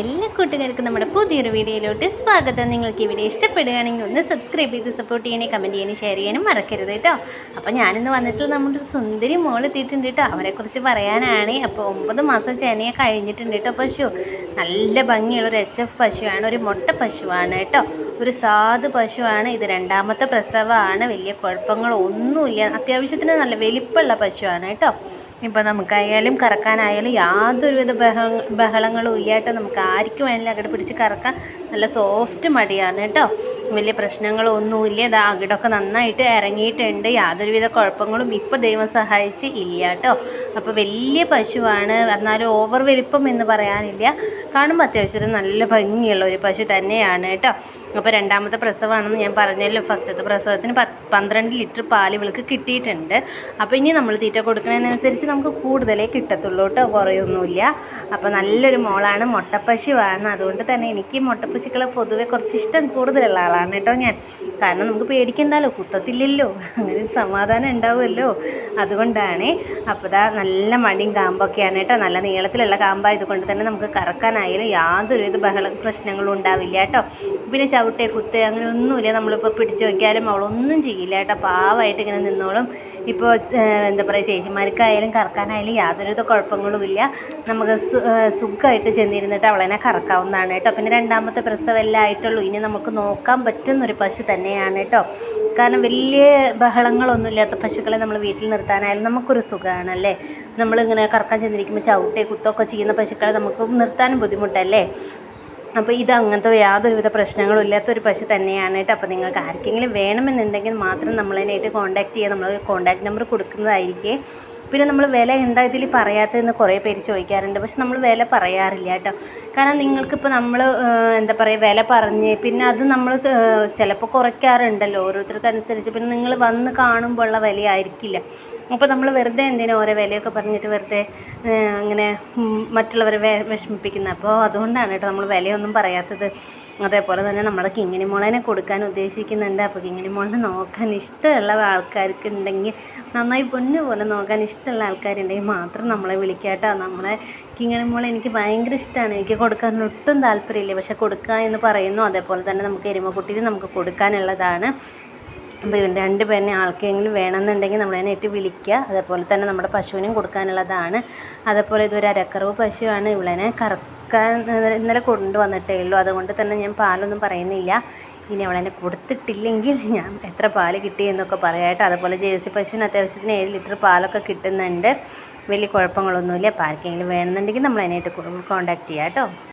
എല്ലാ കൂട്ടുകാർക്കും നമ്മുടെ പുതിയൊരു വീഡിയോയിലോട്ട് സ്വാഗതം. നിങ്ങൾക്ക് ഈ വീഡിയോ ഇഷ്ടപ്പെടുകയാണെങ്കിൽ ഒന്ന് സബ്സ്ക്രൈബ് ചെയ്ത് സപ്പോർട്ട് ചെയ്യണേ കമന്റ് ചെയ്യാനും ഷെയർ ചെയ്യാനും മറക്കരുത് കേട്ടോ. അപ്പോൾ ഞാനിന്ന് വന്നിട്ട് നമ്മുടെ സുന്ദരി മോൾ എത്തിയിട്ടുണ്ട് കേട്ടോ. അവരെക്കുറിച്ച് പറയാനാണ്. അപ്പോൾ ഒമ്പത് മാസം ചേനയെ കഴിഞ്ഞിട്ടുണ്ട് കേട്ടോ പശു. നല്ല ഭംഗിയുള്ള ഒരു എച്ച് എഫ് പശുവാണ്. ഒരു മുട്ട പശുവാണ് കേട്ടോ. ഒരു സാധു പശുവാണ്. ഇത് രണ്ടാമത്തെ പ്രസവമാണ്. വലിയ കുഴപ്പങ്ങളൊന്നുമില്ല. അത്യാവശ്യത്തിന് നല്ല വലിപ്പമുള്ള പശുവാണ് കേട്ടോ. ഇപ്പോൾ നമുക്കായാലും കറക്കാനായാലും യാതൊരുവിധ ബഹ ബഹളങ്ങളും ഇല്ലാട്ടോ നമുക്ക് ആർക്ക് വേണമെങ്കിലും അകിട് പിടിച്ച് കറക്കാം. നല്ല സോഫ്റ്റ് മടിയാണ് കേട്ടോ. വലിയ പ്രശ്നങ്ങളൊന്നുമില്ല. ഇത് അകിടൊക്കെ നന്നായിട്ട് ഇറങ്ങിയിട്ടുണ്ട്. യാതൊരുവിധ കുഴപ്പങ്ങളും ഇപ്പോൾ ദൈവം സഹായിച്ച് ഇല്ല കേട്ടോ. അപ്പോൾ വലിയ പശുവാണ്. എന്നാലും ഓവർ വലിപ്പം എന്ന് പറയാനില്ല. കാണുമ്പോൾ അത്യാവശ്യം നല്ല ഭംഗിയുള്ള ഒരു പശു തന്നെയാണ് കേട്ടോ. അപ്പോൾ രണ്ടാമത്തെ പ്രസവമാണെന്ന് ഞാൻ പറഞ്ഞല്ലോ. ഫസ്റ്റത്തെ പ്രസവത്തിന് പത്ത് പന്ത്രണ്ട് ലിറ്റർ പാൽ ഇവൾക്ക് കിട്ടിയിട്ടുണ്ട്. അപ്പോൾ ഇനി നമ്മൾ തീറ്റ കൊടുക്കുന്നതിനനുസരിച്ച് നമുക്ക് കൂടുതലേ കിട്ടത്തുള്ളൂ കേട്ടോ കുറയൊന്നുമില്ല. അപ്പോൾ നല്ലൊരു മോളാണ് മുട്ടപ്പശുവാണ്. അതുകൊണ്ട് തന്നെ എനിക്ക് മുട്ടപ്പശുക്കളെ പൊതുവെ കുറച്ച് ഇഷ്ടം കൂടുതലുള്ള ആളാണ് കേട്ടോ ഞാൻ. കാരണം നമുക്ക് പേടിക്കണ്ടല്ലോ കുത്തത്തില്ലല്ലോ. അങ്ങനെ ഒരു സമാധാനം ഉണ്ടാവുമല്ലോ. അതുകൊണ്ടാണ്. അപ്പോൾ ഇതാ നല്ല മടിയും കാമ്പൊക്കെയാണ് കേട്ടോ. നല്ല നീളത്തിലുള്ള കാമ്പായത് കൊണ്ട് തന്നെ നമുക്ക് കറക്കാനായാലും യാതൊരുവിധ ബഹള പ്രശ്നങ്ങളും ഉണ്ടാവില്ല കേട്ടോ. പിന്നെ ചവിട്ടേ കുത്തേ അങ്ങനെ ഒന്നുമില്ല നമ്മളിപ്പോൾ പിടിച്ചു നോക്കിയാലും അവളൊന്നും ചെയ്യില്ല കേട്ടോ. പാവമായിട്ട് ഇങ്ങനെ നിന്നോളും. ഇപ്പോൾ എന്താ പറയുക ചേച്ചിമാർക്കായാലും കറക്കാനായാലും യാതൊരുവിധ കുഴപ്പങ്ങളുമില്ല. നമുക്ക് സുഖമായിട്ട് ചെന്നിരുന്നിട്ട് അവളെന്നെ കറക്കാവുന്നതാണ് കേട്ടോ. പിന്നെ രണ്ടാമത്തെ പ്രസവമെല്ലാം ആയിട്ടുള്ളൂ. ഇനി നമുക്ക് നോക്കാൻ പറ്റുന്നൊരു പശു തന്നെയാണ് കേട്ടോ. കാരണം വലിയ ബഹളങ്ങളൊന്നും ഇല്ലാത്ത പശുക്കളെ നമ്മൾ വീട്ടിൽ നിർത്താനായാലും നമുക്കൊരു സുഖമാണല്ലേ നമ്മളിങ്ങനെ കറക്കാൻ ചെന്നിരിക്കുമ്പോൾ ചവിട്ടേ കുത്തൊക്കെ ചെയ്യുന്ന പശുക്കളെ നമുക്ക് നിർത്താനും ബുദ്ധിമുട്ടല്ലേ? അപ്പോൾ ഇത് അങ്ങനത്തെ യാതൊരുവിധ പ്രശ്നങ്ങളും ഇല്ലാത്തൊരു പശു തന്നെയാണ് കേട്ടോ. അപ്പോൾ നിങ്ങൾക്ക് ആർക്കെങ്കിലും വേണമെന്നുണ്ടെങ്കിൽ മാത്രം നമ്മളതിനായിട്ട് കോൺടാക്റ്റ് ചെയ്യുക നമ്മൾ കോൺടാക്ട് നമ്പർ കൊടുക്കുന്നതായിരിക്കും. പിന്നെ നമ്മൾ വില എന്താ ഇതിൽ പറയാത്തതെന്ന് കുറേ പേര് ചോദിക്കാറുണ്ട്. പക്ഷെ നമ്മൾ വില പറയാറില്ല കേട്ടോ. കാരണം നിങ്ങൾക്കിപ്പോൾ നമ്മൾ എന്താ പറയുക വില പറഞ്ഞ് പിന്നെ അത് നമ്മൾ ചിലപ്പോൾ കുറയ്ക്കാറുണ്ടല്ലോ ഓരോരുത്തർക്ക് അനുസരിച്ച് പിന്നെ നിങ്ങൾ വന്ന് കാണുമ്പോൾ ഉള്ള വിലയായിരിക്കില്ല. അപ്പോൾ നമ്മൾ വെറുതെ എന്തിനാ ഓരോ വിലയൊക്കെ പറഞ്ഞിട്ട് വെറുതെ ഇങ്ങനെ മറ്റുള്ളവരെ വിഷമിപ്പിക്കുന്നത്? അപ്പോൾ അതുകൊണ്ടാണ് കേട്ടോ നമ്മൾ വിലയൊന്നും പറയാത്തത്. അതേപോലെ തന്നെ നമ്മുടെ കിങ്ങിണി മോളേനെ കൊടുക്കാൻ ഉദ്ദേശിക്കുന്നുണ്ട്. അപ്പോൾ കിങ്ങിണി മോളിനെ നോക്കാൻ ഇഷ്ടമുള്ള ആൾക്കാർക്ക് ഉണ്ടെങ്കിൽ നന്നായി പൊന്നു പോലെ നോക്കാൻ ഇഷ്ടമുള്ള ആൾക്കാരുണ്ടെങ്കിൽ മാത്രം നമ്മളെ വിളിക്കാട്ടോ നമ്മളെ കിങ്ങിണി മോളെ എനിക്ക് ഭയങ്കര ഇഷ്ടമാണ്. എനിക്ക് കൊടുക്കാൻ ഒട്ടും താല്പര്യമില്ല. പക്ഷെ കൊടുക്കുക എന്ന് പറയുന്നു. അതേപോലെ തന്നെ നമുക്ക് എരുമക്കുട്ടിയിൽ നമുക്ക് കൊടുക്കാനുള്ളതാണ്. അപ്പോൾ ഇവൻ രണ്ട് പേരിനെ ആൾക്കെങ്കിലും വേണമെന്നുണ്ടെങ്കിൽ നമ്മളതിനെ ഇട്ട് വിളിക്കുക. അതേപോലെ തന്നെ നമ്മുടെ പശുവിനും കൊടുക്കാനുള്ളതാണ്. അതേപോലെ ഇതൊരു അരക്കറവ് പശുവാണ്. ഇവളനെ കറക്കാൻ ഇന്നലെ കൊണ്ടുവന്നിട്ടേ ഉള്ളൂ. അതുകൊണ്ട് തന്നെ ഞാൻ പാലൊന്നും പറയുന്നില്ല. ഇനി അവളെന്നെ കൊടുത്തിട്ടില്ലെങ്കിൽ ഞാൻ എത്ര പാൽ കിട്ടി എന്നൊക്കെ പറയാട്ടോ. അതുപോലെ ജേഴ്സി പശുവിന് അത്യാവശ്യത്തിന് ഏഴ് ലിറ്റർ പാലൊക്കെ കിട്ടുന്നുണ്ട്. വലിയ കുഴപ്പങ്ങളൊന്നുമില്ല. അപ്പോൾ ആർക്കെങ്കിലും വേണമെന്നുണ്ടെങ്കിൽ നമ്മൾ അതിനായിട്ട് ചെയ്യാം കേട്ടോ.